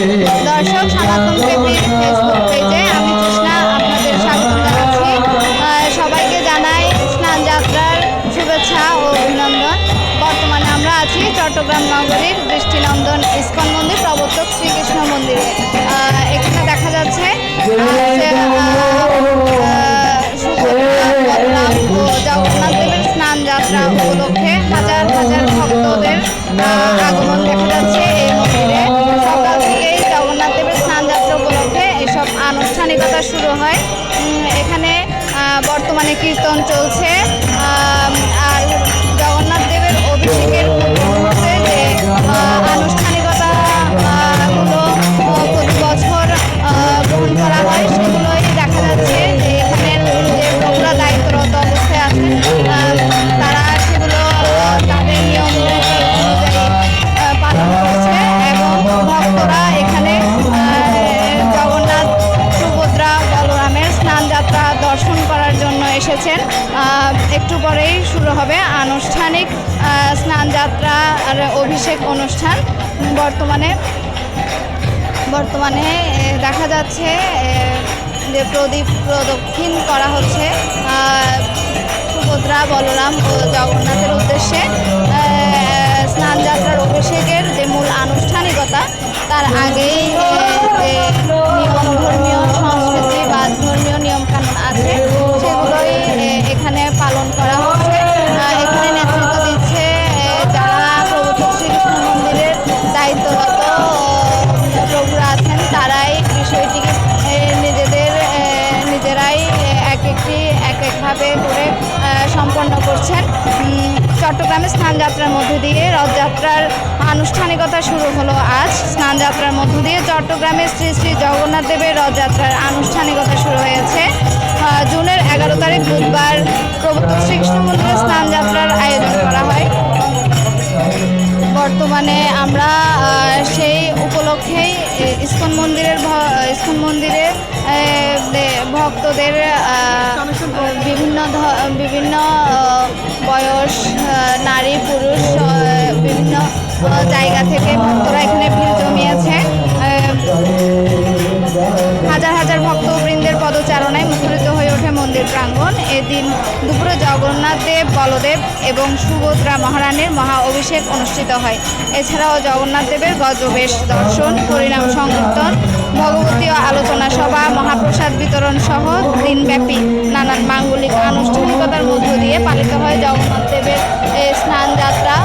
দর্শক সনাতন দেবীর ফেসবুক পেজে আমি কৃষ্ণা আপনাদের স্বাগত জানাচ্ছি। সবাইকে জানাই স্নান যাত্রার শুভেচ্ছা ও অভিনন্দন। বর্তমানে আমরা আছি চট্টগ্রাম নগরীর দৃষ্টিনন্দন ইস্কন মন্দির, প্রবর্তক শ্রীকৃষ্ণ মন্দিরে। বর্তমানে কীর্তন চলছে। অনুষ্ঠান। বর্তমানে বর্তমানে দেখা যাচ্ছে যে প্রদীপ প্রদক্ষিণ করা হচ্ছে সুভদ্রা, বলরাম ও জগন্নাথের উদ্দেশ্যে স্নানযাত্রার অভিষেকের যে মূল আনুষ্ঠানিকতা, তার আগেই এক করে সম্পন্ন করছেন। চট্টগ্রামে স্নান যাত্রার মধ্যে দিয়ে রথযাত্রার আনুষ্ঠানিকতা শুরু হলো আজ। স্নান যাত্রার মধ্য দিয়ে চট্টগ্রামে শ্রী শ্রী জগন্নাথ দেবের রথযাত্রার আনুষ্ঠানিকতা শুরু হয়েছে। জুনের এগারো তারিখ বুধবার প্রবর্তক শ্রীকৃষ্ণ মন্দিরে স্নান যাত্রার আয়োজন করা হয়। বর্তমানে আমরা সেই উপলক্ষেই ইস্কন মন্দিরের ইস্কন মন্দিরে ভক্তদের বিভিন্ন বিভিন্ন বয়স নারী, পুরুষ বিভিন্ন জায়গা থেকে ভক্তরা এখানে ভিড় জমিয়েছে। মন্দির প্রাঙ্গণ। এদিন দুপুরে জগন্নাথ দেব, বলদেব এবং সুভদ্রা মহারানীর মহা অভিষেক অনুষ্ঠিত হয়। এছাড়াও জগন্নাথ দেবের গজবেশ দর্শন পরিণাম সংকীর্তন ভগবতীয় আলোচনা সভা, মহাপ্রসাদ বিতরণ সহ দিনব্যাপী নানান মাঙ্গলিক আনুষ্ঠানিকতার মধ্য দিয়ে পালিত হয় জগন্নাথ দেবের স্নান যাত্রা।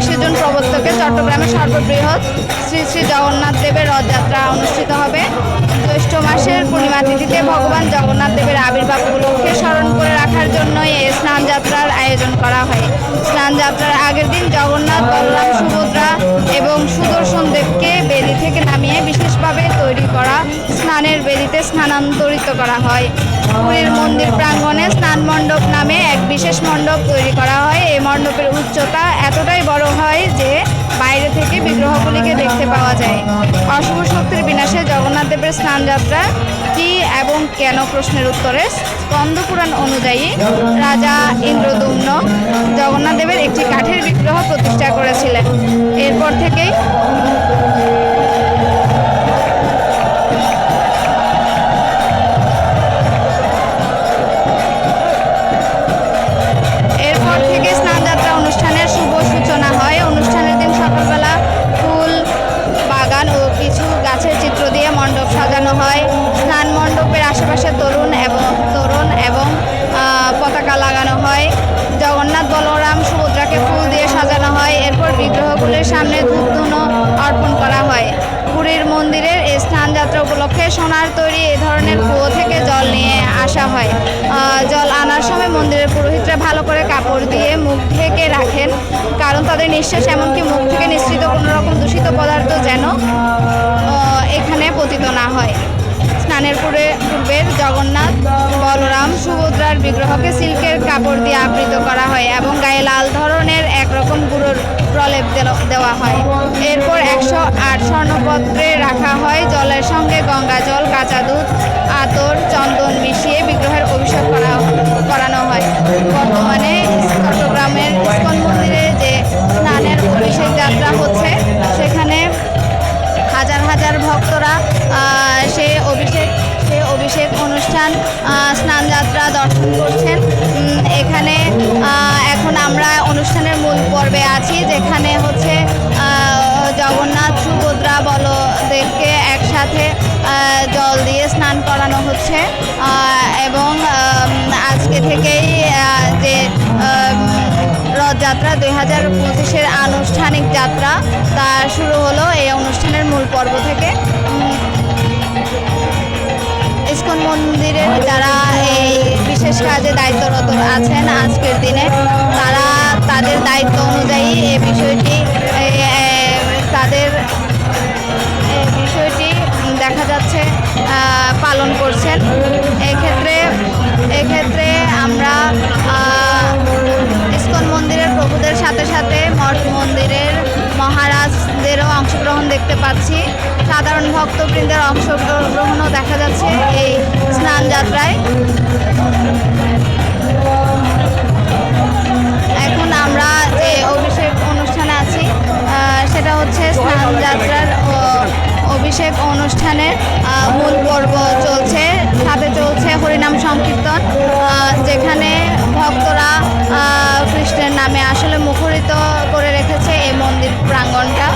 সাতাশে জুন প্রবর্তকে চট্টগ্রামের সর্ববৃহৎ শ্রী শ্রী জগন্নাথ দেবের রথযাত্রা অনুষ্ঠিত হবে। জ্যৈষ্ঠ মাসের পূর্ণিমা তিথিতে ভগবান জগন্নাথ দেবের আবির্ভাব উপলক্ষে স্মরণ করে রাখার জন্যই এই স্নান যাত্রার আয়োজন করা হয়। স্নান যাত্রার আগের দিন জগন্নাথ, বলরাম, সুভদ্রা এবং সুদর্শন দেবকে বেদি থেকে নামিয়ে বিশেষভাবে তৈরি করা স্নানের বেদিতে স্নানান্তরিত করা হয়। পুরীর মন্দির প্রাঙ্গণে স্নান মণ্ডপ নামে এক বিশেষ মণ্ডপ তৈরি করা হয়। এই মণ্ডপের উচ্চতা এতটাই বড় হয় যে বাইরে থেকে বিগ্রহগুলিকে দেখতে পাওয়া যায়। অশুভ শক্তির বিনাশে জগন্নাথ দেবের স্নান যাত্রা কি এবং কেন প্রশ্নের উত্তরে স্কন্দ পুরাণ অনুযায়ী রাজা ইন্দ্রদুম্ন জগন্নাথ দেবের একটি কাঠের বিগ্রহ প্রতিষ্ঠা করেছিলেন। এরপর থেকেই সামনে ধূপধুনো অর্পণ করা হয়। পুরীর মন্দিরের স্থান যাত্রা উপলক্ষে সোনার তৈরি এ ধরনের কুয়ো থেকে জল নিয়ে আসা হয়। জল আনার সময় মন্দিরের পুরোহিতরা ভালো করে কাপড় দিয়ে মুখ ঢেকে রাখেন, কারণ তাদের নিঃশ্বাস এমনকি মুখ থেকে নিঃসৃত কোনো রকম দূষিত পদার্থ যেন এখানে পতিত না হয়। স্নানের পূর্বে পূর্বের জগন্নাথ, বলরাম, সুভদ্রার বিগ্রহকে সিল্কের কাপড় দিয়ে আবৃত করা হয় এবং গায়ে লাল ধরনের একরকম গুঁড়োর প্রলেপ দেওয়া হয়। এরপর একশো আট স্বর্ণপত্রে রাখা হয় জলের সঙ্গে গঙ্গা জল, কাঁচা দুধ, আতর, চন্দন মিশিয়ে বিগ্রহের অভিষেক করা, করানো হয়। বর্তমানে চট্টগ্রামের ইস্কন মন্দিরে যে স্নানের অভিষেক যাত্রা হচ্ছে, সেখানে হাজার হাজার ভক্তরা সেই অভিষেক স্নানযাত্রা দর্শন করছেন। এখানে এখন আমরা অনুষ্ঠানের মূল পর্বে আছি, যেখানে হচ্ছে জগন্নাথ, সুভদ্রা, বলদেবকে একসাথে জল দিয়ে স্নান করানো হচ্ছে। এবং আজকে থেকেই যে রথযাত্রা দুই হাজার পঁচিশের আনুষ্ঠানিক যাত্রা, তা শুরু হলো এই অনুষ্ঠানের মূল পর্ব থেকে। ইস্কন মন্দিরের যারা এই বিশেষ কাজে দায়িত্বরত আছেন আজকের দিনে, তারা তাদের দায়িত্ব অনুযায়ী এই বিষয়টি তাদের বিষয়টি দেখা যাচ্ছে পালন করছেন। এক্ষেত্রে এক্ষেত্রে আমরা ইস্কন মন্দিরের প্রভুদের সাথে সাথে মঠ মন্দিরের মহারাজদেরও অংশগ্রহণ দেখতে পাচ্ছি। সাধারণ ভক্তবৃন্দের অংশগ্রহণও দেখা যাচ্ছে এই স্নান যাত্রায়। এখন আমরা যে অভিষেক অনুষ্ঠানে আছি সেটা হচ্ছে স্নান যাত্রার অভিষেক অনুষ্ঠানের মূল পর্ব চলছে। সাথে চলছে হরিনাম সংকীর্তন যেখানে ভক্তরা কৃষ্ণের নামে আসলে মুখরিত করে রেখেছে এই মন্দির প্রাঙ্গণটা।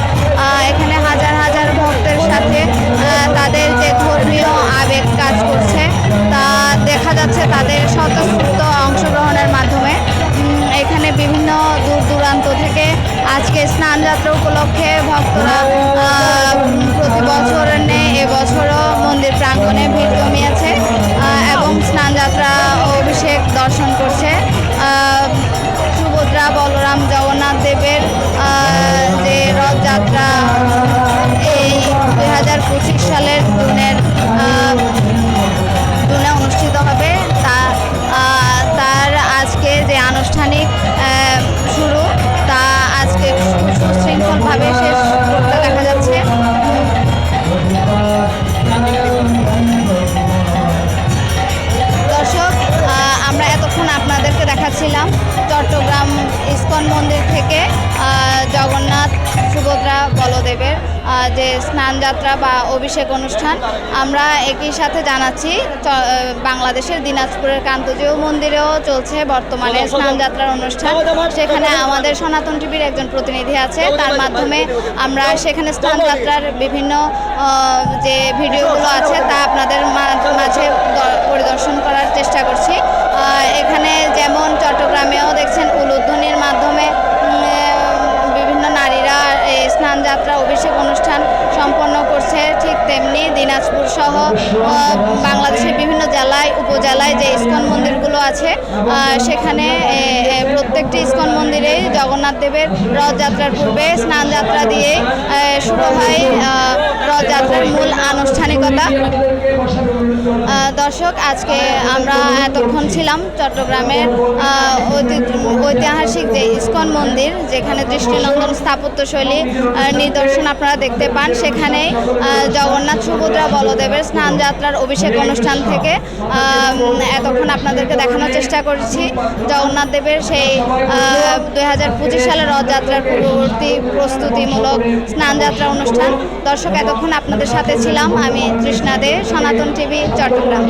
তাদের স্বতঃস্ফূর্ত অংশগ্রহণের মাধ্যমে এখানে বিভিন্ন দূর দূরান্ত থেকে আজকে স্নানযাত্রা উপলক্ষে ভক্তরা প্রতি বছর নেই এবছরও মন্দির প্রাঙ্গণে ভিড় জমিয়েছে এবং স্নানযাত্রা অভিষেক দর্শন করছে। আহ, যে স্নান যাত্রা বা অভিষেক অনুষ্ঠান আমরা একই সাথে জানাচ্ছি বাংলাদেশের দিনাজপুরের কান্তজীয় মন্দিরেও চলছে বর্তমানে স্নান যাত্রার অনুষ্ঠান। সেখানে আমাদের সনাতন টিভির একজন প্রতিনিধি আছে তার মাধ্যমে আমরা সেখানে স্নান যাত্রার বিভিন্ন যে ভিডিওগুলো আছে তা আপনাদের মাঝে পরিদর্শন করার চেষ্টা করছি। তেমনি দিনাজপুর সহ বাংলাদেশের বিভিন্ন জেলায়, উপজেলায় যে ইস্কন মন্দিরগুলো আছে সেখানে প্রত্যেকটি ইস্কন মন্দিরে জগন্নাথ দেবের রথযাত্রার পূর্বে স্নান যাত্রা দিয়ে শুরু হয় রথযাত্রার মূল আনুষ্ঠানিকতা। দর্শক, আজকে আমরা এতক্ষণ ছিলাম চট্টগ্রামের ঐতিহাসিক যে ইস্কন মন্দির, যেখানে দৃষ্টিনন্দন স্থাপত্যশৈলী নিদর্শন আপনারা দেখতে পান। সেখানে জগন্নাথ সুভদ্রা বলদেবের স্নান যাত্রার অভিষেক অনুষ্ঠান থেকে এতক্ষণ আপনাদেরকে দেখানোর চেষ্টা করছি। জগন্নাথ দেবের সেই দুই হাজার পঁচিশ সালের রথযাত্রার পূর্ববর্তী প্রস্তুতিমূলক স্নান যাত্রা অনুষ্ঠান। দর্শক, এতক্ষণ আপনাদের সাথে ছিলাম। আমি তৃষ্ণা দে সনাতন টিভি চট্টগ্রাম।